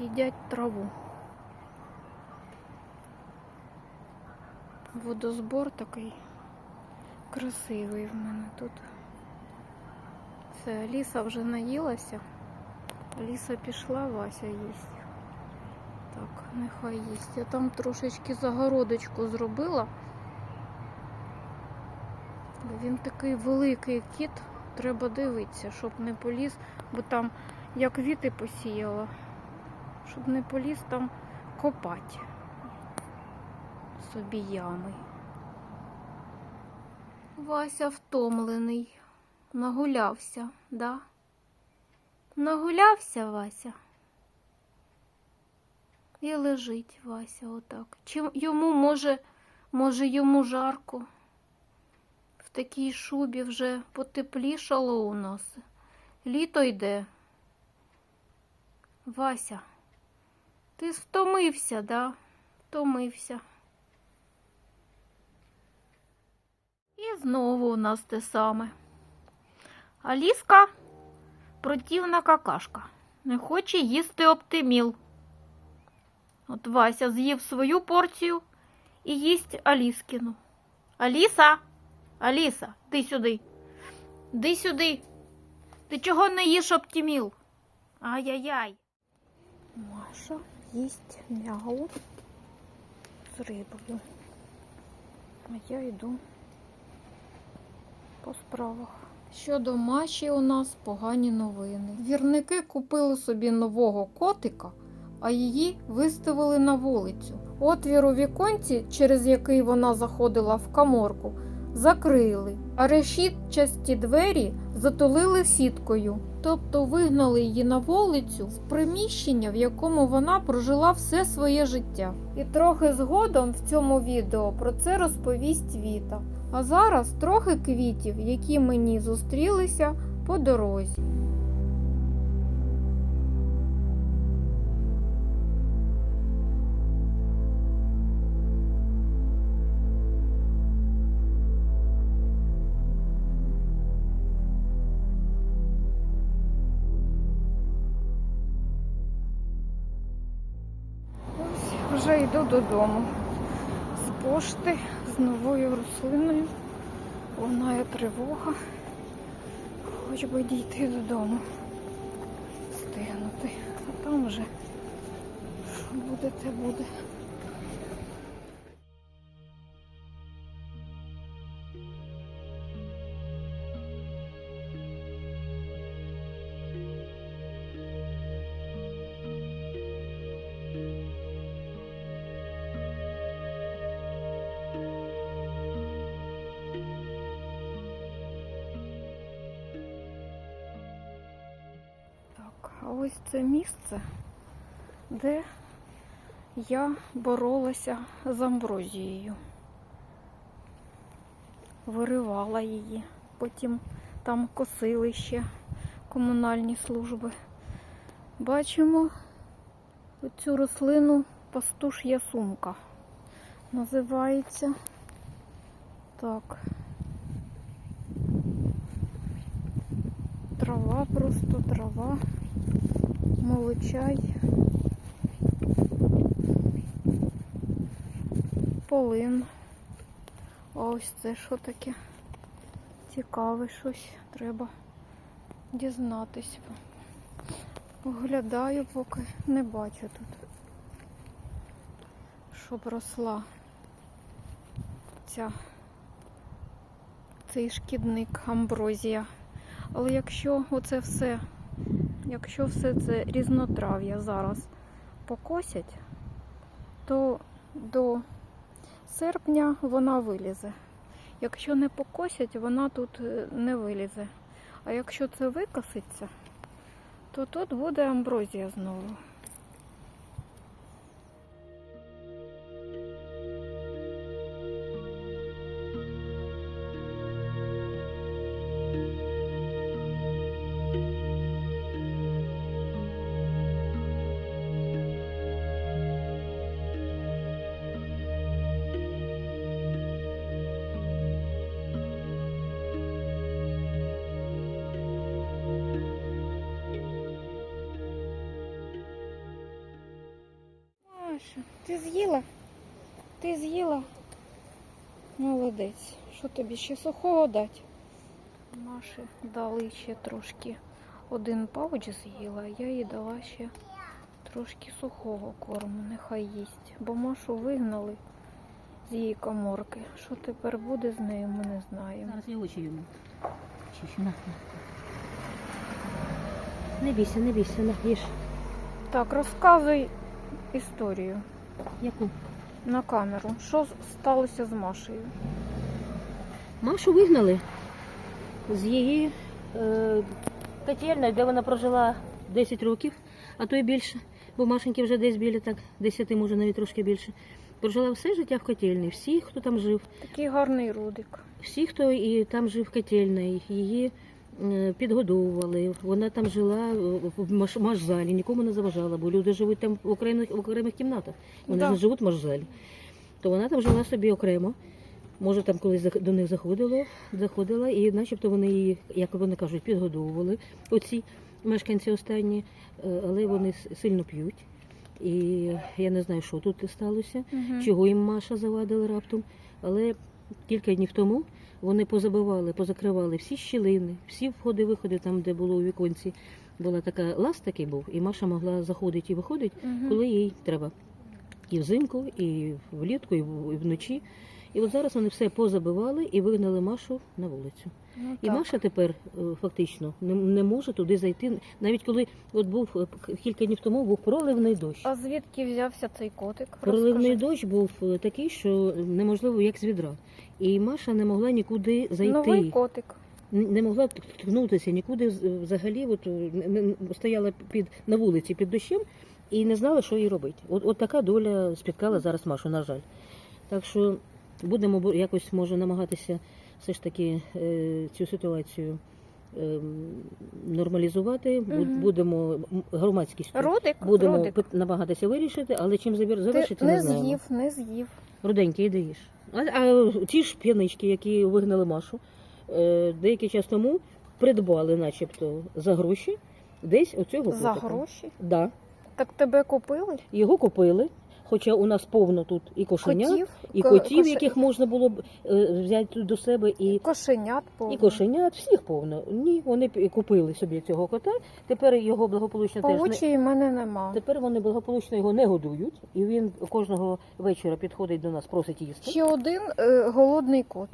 їдять траву. Водозбор такий красивий в мене тут. Все, Аліса вже наїлася. Аліса пішла, Вася їсть. Так, нехай їсть. Я там трошечки загородочку зробила. Він такий великий кіт, треба дивитися, щоб не поліз, бо там я квіти посіяла, щоб не поліз там копати собі ями. Вася втомлений, нагулявся, да? Нагулявся Вася. І лежить Вася отак. Чи йому може, може йому жарко? В такій шубі вже потеплішало у нас. Літо йде. Вася, ти втомився, да? Втомився. І знову у нас те саме. Аліска противна какашка. Не хоче їсти оптиміл. От Вася з'їв свою порцію і їсть Аліскіну. Аліса, Аліса, ти сюди. Ти сюди. Ти чого не їш оптиміл? Ай-яй-яй. Маша їсть м'яу з рибою. А я йду по справах. Щодо Маші у нас погані новини. Вірники купили собі нового котика, а її виставили на вулицю. Отвір у віконці, через який вона заходила в каморку, закрили, а решітчасті двері затулили сіткою. Тобто вигнали її на вулицю з приміщення, в якому вона прожила все своє життя. І трохи згодом в цьому відео про це розповість Віта. А зараз трохи квітів, які мені зустрілися по дорозі. Йду додому. З пошти з новою рослиною. Лунає тривога. Хоч би дійти додому. Стигнути. А там вже що буде, те буде. Ось це місце, де я боролася з амброзією. Виривала її. Потім там косили ще комунальні служби. Бачимо цю рослину пастуш'я сумка. Називається так. Трава просто трава, молочай, полин. Ось це що таке? Цікаве щось. Треба дізнатись. Оглядаю, поки не бачу тут, щоб росла ця, цей шкідник амброзія. Але якщо оце все, якщо все це різнотрав'я зараз покосять, то до серпня вона вилізе. Якщо не покосять, вона тут е, не вилізе. А якщо це викоситься, то тут буде амброзія знову. Ти з'їла? Ти з'їла? Молодець. Що тобі ще сухого дати? Маші дали ще трошки. Один пауч з'їла, а я їй дала ще трошки сухого корму, нехай їсть. Бо Машу вигнали з її коморки. Що тепер буде з нею, ми не знаємо. Зараз я очі йому. Не бійся, не бійся, на, їж. Так, розказуй історію Яку? на камеру. Що сталося з Машею? Машу вигнали з її е, котельної, де вона прожила 10 років, а то й більше. Бо Машеньки вже десь біля так 10, може навіть трошки більше. Прожила все життя в котельні. Всі, хто там жив, Такий гарний рудик. всі, хто і там жив в котельній, її підгодовували. Вона там жила в маш- машзалі, нікому не заважала, бо люди живуть там в окремих, в окремих кімнатах. Вони Да. не живуть в машзалі. То вона там жила собі окремо. Може, там колись до них заходило, заходила, і начебто вони її, як вони кажуть, підгодовували, оці мешканці останні, Е, але вони сильно п'ють. І я не знаю, що тут сталося Угу. чого їм Маша завадила раптом. Але кілька днів тому вони позабивали, позакривали всі щілини, всі входи-виходи, там, де було у віконці, була така лаз такий був, і Маша могла заходити і виходити, коли їй треба. І взимку, і влітку, і вночі. І от зараз вони все позабивали і вигнали Машу на вулицю. Ну, І так. Маша тепер е, фактично не, не може туди зайти. Навіть коли от був е, кілька днів тому був проливний дощ. А звідки взявся цей котик? Проливний Розкажи. дощ був е, такий, що неможливо як з відра. І Маша не могла нікуди зайти, Новий котик. Не могла ткнутися нікуди взагалі. От, стояла під на вулиці під дощем і не знала, що їй робити. От, от така доля спіткала зараз Машу, на жаль. Так що будемо якось може намагатися все ж таки е, цю ситуацію. ем, Нормалізувати, Мгм. будемо м, громадськістю Рудик? будемо Рудик. намагатися вирішити, але чим завір- Ти не не знаємо. з'їв, не з'їв. Руденький, іди їж. А, а ті ж п'янички, які вигнали Машу, е, деякий час тому придбали, начебто, за гроші десь оцього За котика. гроші? Да. Так тебе купили? Його купили, хоча у нас повно тут і кошенят, Котів? і котів, коше- яких можна було б е, взяти до себе, і, Кошенят повно. і кошенят, всіх повно. Ні, вони купили собі цього кота. Тепер його благополучно теж не, мене нема. Тепер вони благополучно його не годують, і він кожного вечора підходить до нас, просить їсти. Ще один е, голодний кот.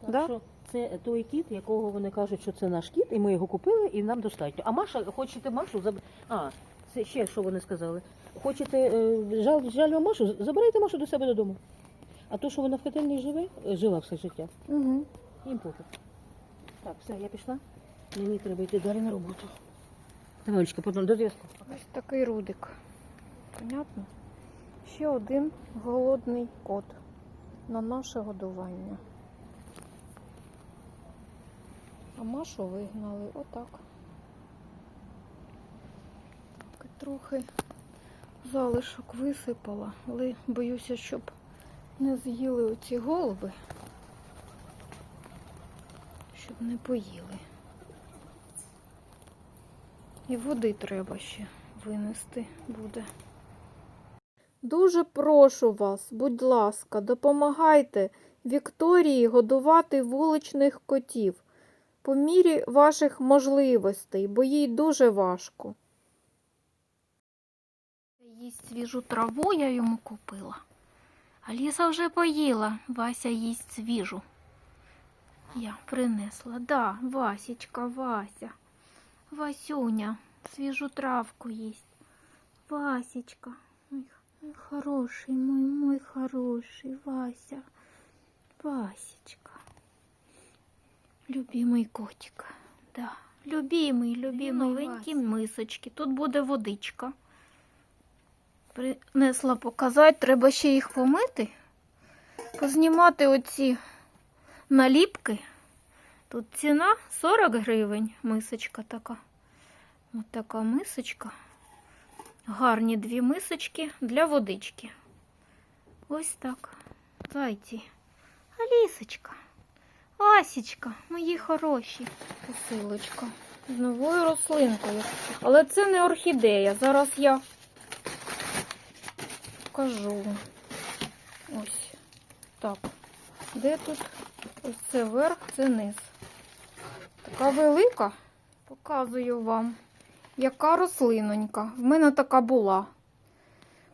Так Да? що це той кіт, якого вони кажуть, що це наш кіт, і ми його купили, і нам достатньо. А Маша, хочете Машу заб... А, це ще що вони сказали. Хочете, е, жаль, жаль вам Машу, забирайте Машу до себе додому. А то, що вона в котельні живе, е, жила все життя, Угу. їм пофіг. Так, все, я пішла. Мені треба йти далі на роботу. Давай, Олечка, потім до зв'язку. Ось такий рудик. Понятно? Ще один голодний кот на наше годування. А Машу вигнали отак. Так, трохи залишок висипала, але боюся, щоб не з'їли оці голуби, щоб не поїли. І води треба ще винести буде. Дуже прошу вас, будь ласка, допомагайте Вікторії годувати вуличних котів по мірі ваших можливостей, бо їй дуже важко. Їсть свіжу траву я йому купила. Аліса вже поїла, Вася їсть свіжу. Я принесла. Да, Васічка, Вася. Васюня, свіжу травку їсть. Васечка, мой, мой хороший, мой, мой хороший, Вася. Васечка. Любимий котик. Да. Любимий, любимий, новенькі мисочки. Тут буде водичка. Принесла показати, треба ще їх помити. Познімати оці наліпки. Тут ціна 40 гривень, мисочка така. Ось така мисочка. Гарні дві мисочки для водички. Ось так. Зайці. Алісочка. Асічка, мої хороші. Посилочка. З новою рослинкою. Але це не орхідея. Зараз я покажу. Ось так. Де тут? Ось це верх, це низ. Така велика. Показую вам, яка рослинонька. В мене така була.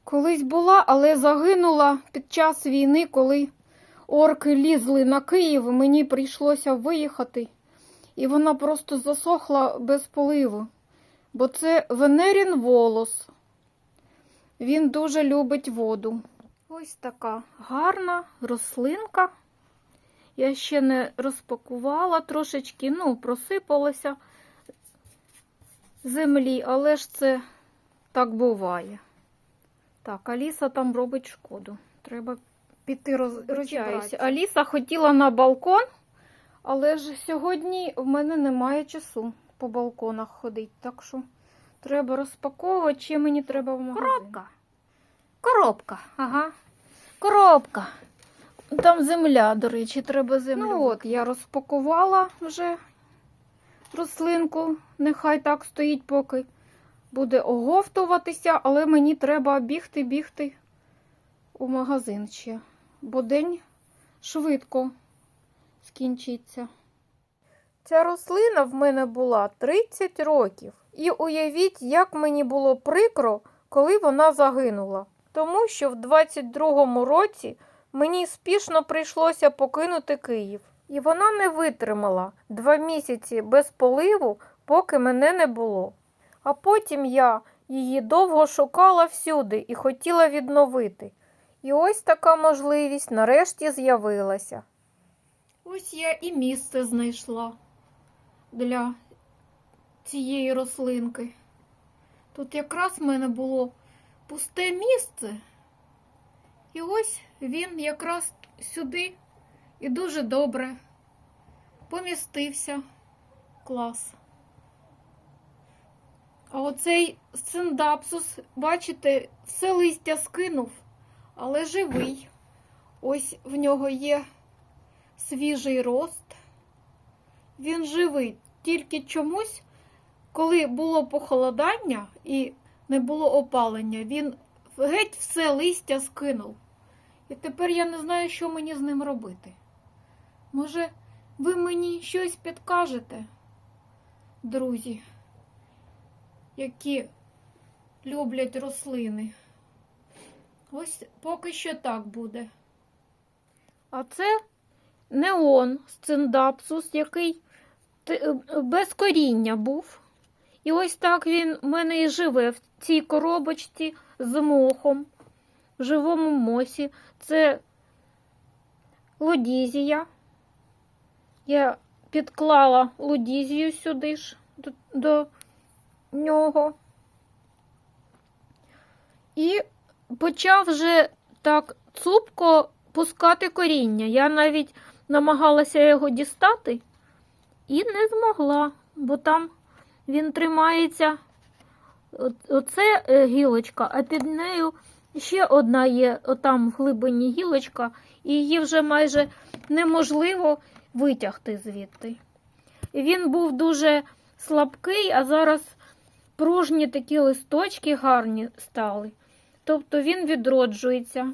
Колись була, але загинула під час війни, коли орки лізли на Київ, мені прийшлося виїхати. І вона просто засохла без поливу. Бо це Венерін волос. Він дуже любить воду. Ось така гарна рослинка. Я ще не розпакувала трошечки, ну, просипалося землі, але ж це так буває. Так, Аліса там робить шкоду. Треба піти роз... розібратися. Аліса хотіла на балкон, але ж сьогодні в мене немає часу по балконах ходити, так що треба розпаковувати, чи мені треба в магазин. Коробка. Коробка, ага. Коробка. Там земля, до речі, треба землю. Ну от, я розпакувала вже рослинку. Нехай так стоїть, поки буде оговтуватися, але мені треба бігти, бігти у магазин ще, бо день швидко скінчиться. Ця рослина в мене була 30 років. І уявіть, як мені було прикро, коли вона загинула. Тому що в 22-му році мені спішно прийшлося покинути Київ. І вона не витримала два місяці без поливу, поки мене не було. А потім я її довго шукала всюди і хотіла відновити. І ось така можливість нарешті з'явилася. Ось я і місце знайшла для цієї рослинки. Тут якраз в мене було пусте місце. І ось він якраз сюди і дуже добре помістився. Клас. А оцей сциндапсус, бачите, все листя скинув, але живий. Ось в нього є свіжий рост. Він живий. Тільки чомусь, коли було похолодання і не було опалення, він геть все листя скинув. І тепер я не знаю, що мені з ним робити. Може, ви мені щось підкажете, друзі, які люблять рослини. Ось поки що так буде. А це неон сциндапсус, який е, без коріння був. І ось так він в мене і живе в цій коробочці з мохом, в живому мосі. Це лодізія. Я підклала лодізію сюди ж до, до нього. І почав вже так цупко пускати коріння. Я навіть намагалася його дістати і не змогла, бо там він тримається. Оце е, гілочка, а під нею ще одна є, отам в глибині гілочка, і її вже майже неможливо витягти звідти. Він був дуже слабкий, а зараз пружні такі листочки гарні стали. Тобто він відроджується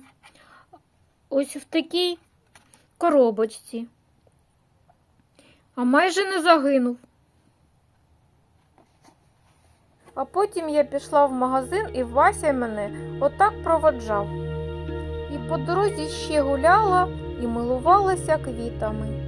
ось в такій коробочці. А майже не загинув. А потім я пішла в магазин і Вася мене отак проводжав. І по дорозі ще гуляла і милувалася квітами.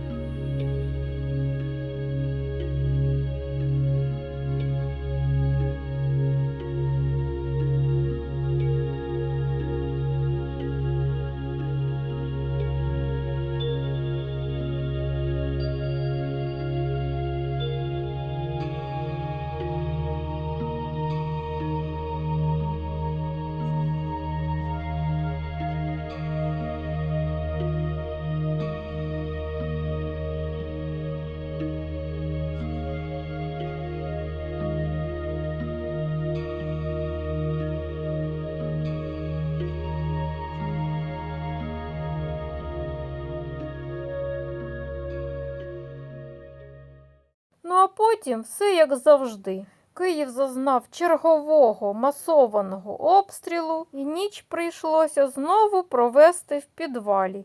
Потім все як завжди. Київ зазнав чергового масованого обстрілу, і ніч прийшлося знову провести в підвалі.